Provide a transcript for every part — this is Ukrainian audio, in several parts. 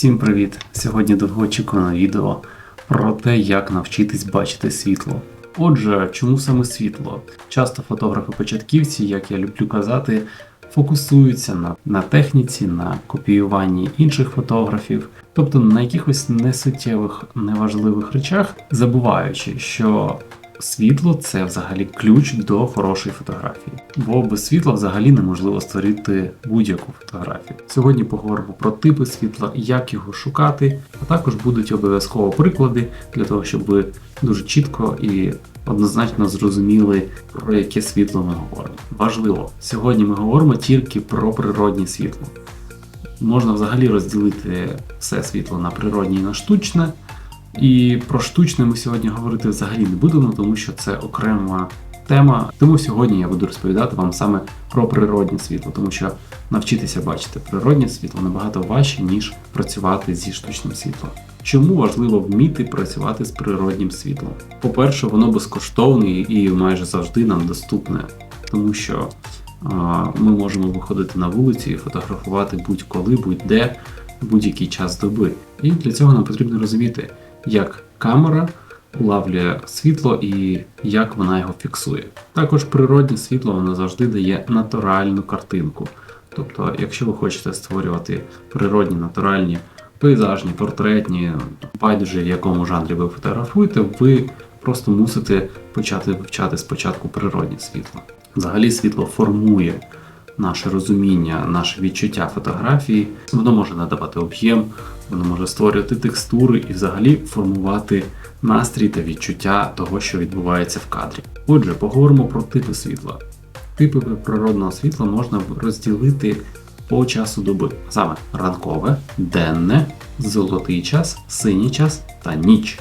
Всім привіт! Сьогодні довгоочікуване відео про те, як навчитись бачити світло. Отже, чому саме світло? Часто фотографи-початківці, як я люблю казати, фокусуються на, на техніці, на копіюванні інших фотографів, тобто на якихось несуттєвих, неважливих речах, забуваючи, що світло це взагалі ключ до хорошої фотографії. Бо без світла взагалі неможливо створити будь-яку фотографію. Сьогодні поговоримо про типи світла, як його шукати, а також будуть обов'язково приклади для того, щоб ви дуже чітко і однозначно зрозуміли, про яке світло ми говоримо. Важливо, сьогодні ми говоримо тільки про природнє світло. Можна взагалі розділити все світло на природнє і на штучне. І про штучне ми сьогодні говорити взагалі не будемо, тому що це окрема тема. Тому сьогодні я буду розповідати вам саме про природнє світло, тому що навчитися бачити природнє світло набагато важче, ніж працювати зі штучним світлом. Чому важливо вміти працювати з природнім світлом? По-перше, воно безкоштовне і майже завжди нам доступне, тому що а, ми можемо виходити на вулиці і фотографувати будь-коли, будь-де, будь-який час доби. І для цього нам потрібно розуміти, як камера улавлює світло і як вона його фіксує. Також природне світло воно завжди дає натуральну картинку. Тобто, якщо ви хочете створювати природні, натуральні, пейзажні, портретні, байдуже в якому жанрі ви фотографуєте, ви просто мусите почати вивчати спочатку природне світло. Взагалі світло формує наше розуміння, наше відчуття фотографії. Воно може надавати об'єм, воно може створювати текстури і взагалі формувати настрій та відчуття того, що відбувається в кадрі. Отже, поговоримо про типи світла. Типи природного світла можна розділити по часу доби. Саме ранкове, денне, золотий час, синій час та ніч.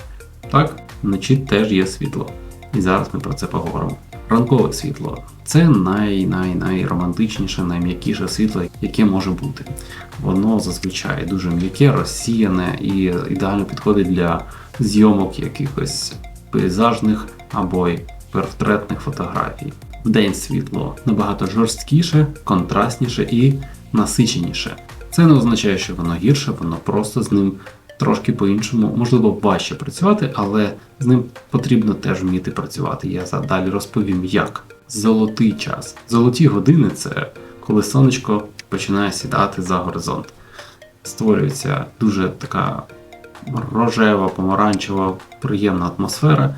Так, вночі теж є світло. І зараз ми про це поговоримо. Ранкове світло це най-най-найромантичніше, найм'якіше світло, яке може бути. Воно зазвичай дуже м'яке, розсіяне і ідеально підходить для зйомок якихось пейзажних або портретних фотографій. Вдень світло набагато жорсткіше, контрастніше і насиченіше. Це не означає, що воно гірше, воно просто з ним трошки по-іншому, можливо, важче працювати, але з ним потрібно теж вміти працювати. Я далі розповім як. Золотий час. Золоті години це коли сонечко починає сідати за горизонт. Створюється дуже така рожева, помаранчева, приємна атмосфера.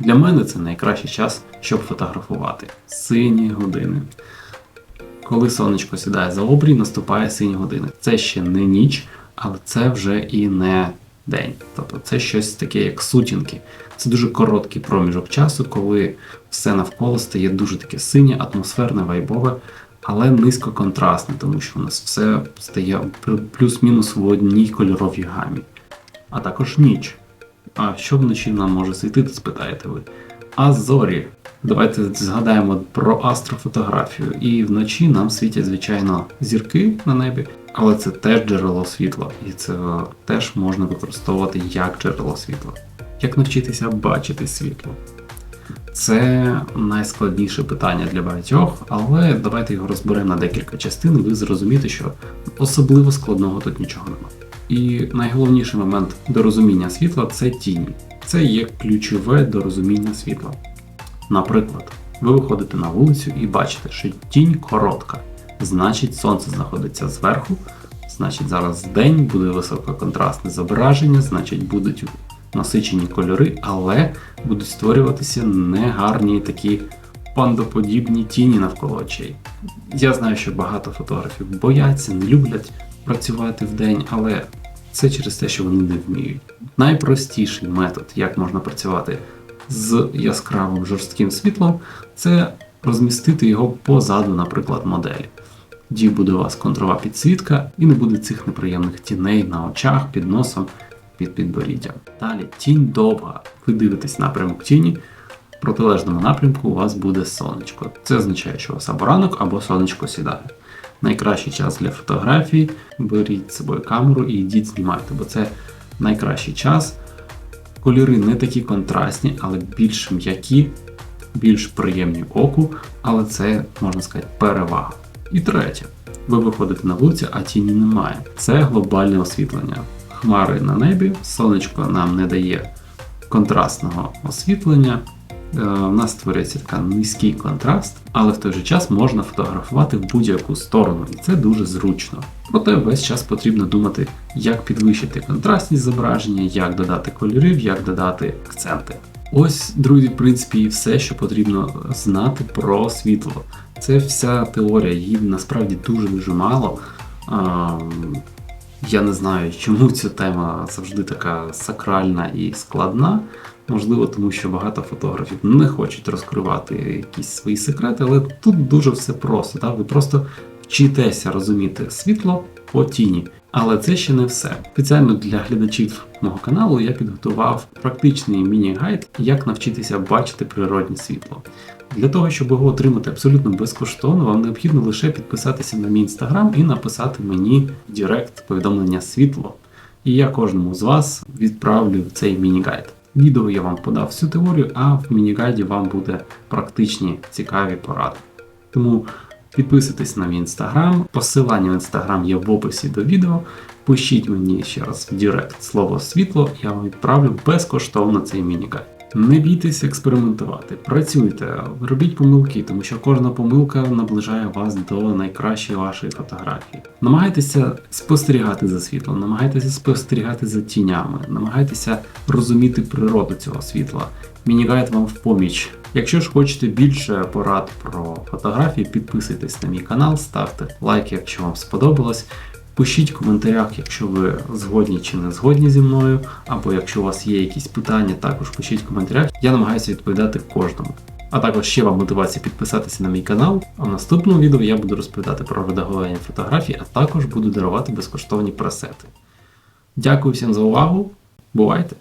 Для мене це найкращий час, щоб фотографувати. Сині години. Коли сонечко сідає за обрій, наступає сині години. Це ще не ніч, але це вже і не день. Тобто це щось таке, як сутінки. Це дуже короткий проміжок часу, коли все навколо стає дуже таке синє, атмосферне, вайбове, але низькоконтрастне, тому що у нас все стає плюс-мінус в одній кольоровій гамі. А також ніч. А що вночі нам може світити, спитаєте ви? А зорі. Давайте згадаємо про астрофотографію. І вночі нам світять, звичайно, зірки на небі, але це теж джерело світла, і це теж можна використовувати як джерело світла. Як навчитися бачити світло? Це найскладніше питання для багатьох, але давайте його розберемо на декілька частин, і ви зрозумієте, що особливо складного тут нічого немає. І найголовніший момент до розуміння світла це тіні. Це є ключове до розуміння світла. Наприклад, ви виходите на вулицю і бачите, що тінь коротка, значить сонце знаходиться зверху, значить зараз день буде висококонтрастне зображення, значить будуть насичені кольори, але будуть створюватися негарні такі пандоподібні тіні навколо очей. Я знаю, що багато фотографів бояться, не люблять працювати в день, але це через те, що вони не вміють. Найпростіший метод, як можна працювати з яскравим жорстким світлом, це розмістити його позаду, наприклад, моделі. Тоді буде у вас контрова підсвітка і не буде цих неприємних тіней на очах, під носом, під підборіддям. Далі тінь довга. Ви дивитесь напрямок тіні, в протилежному напрямку у вас буде сонечко. Це означає, що у вас або ранок, або сонечко сідає. Найкращий час для фотографії. Беріть з собою камеру і йдіть знімайте, бо це найкращий час. Кольори не такі контрастні, але більш м'які, більш приємні оку, але це, можна сказати, перевага. І третє, ви виходите на вулицю, а тіні немає. Це глобальне освітлення. Хмари на небі, сонечко нам не дає контрастного освітлення. Е, У нас створюється така низький контраст, але в той же час можна фотографувати в будь-яку сторону, і це дуже зручно. Проте весь час потрібно думати, як підвищити контрастність зображення, як додати кольорів, як додати акценти. Ось, друзі, в принципі, і все, що потрібно знати про світло. Це вся теорія, її насправді дуже-дуже мало. А, я не знаю, чому ця тема завжди така сакральна і складна. Можливо, тому що багато фотографів не хочуть розкривати якісь свої секрети, але тут дуже все просто. Так? Ви просто вчитеся розуміти світло по тіні. Але це ще не все. Спеціально для глядачів мого каналу я підготував практичний міні-гайд, як навчитися бачити природне світло. Для того, щоб його отримати абсолютно безкоштовно, вам необхідно лише підписатися на мій інстаграм і написати мені в Директ повідомлення світло. І я кожному з вас відправлю цей міні-гайд. Відео я вам подав всю теорію, а в міні-гайді вам буде практичні цікаві поради. Тому підписуйтесь на мій інстаграм, посилання в інстаграм є в описі до відео. Пишіть мені ще раз в Директ слово світло, я вам відправлю безкоштовно цей міні-гайд. Не бійтесь експериментувати, працюйте, робіть помилки, тому що кожна помилка наближає вас до найкращої вашої фотографії. Намагайтеся спостерігати за світлом, намагайтеся спостерігати за тінями, намагайтеся розуміти природу цього світла. Мінігайд вам в поміч. Якщо ж хочете більше порад про фотографії, підписуйтесь на мій канал, ставте лайк, якщо вам сподобалось. Пишіть в коментарях, якщо ви згодні чи не згодні зі мною, або якщо у вас є якісь питання, також пишіть в коментарях. Я намагаюся відповідати кожному. А також ще вам мотивація підписатися на мій канал. А в наступному відео я буду розповідати про редагування фотографій, а також буду дарувати безкоштовні пресети. Дякую всім за увагу. Бувайте!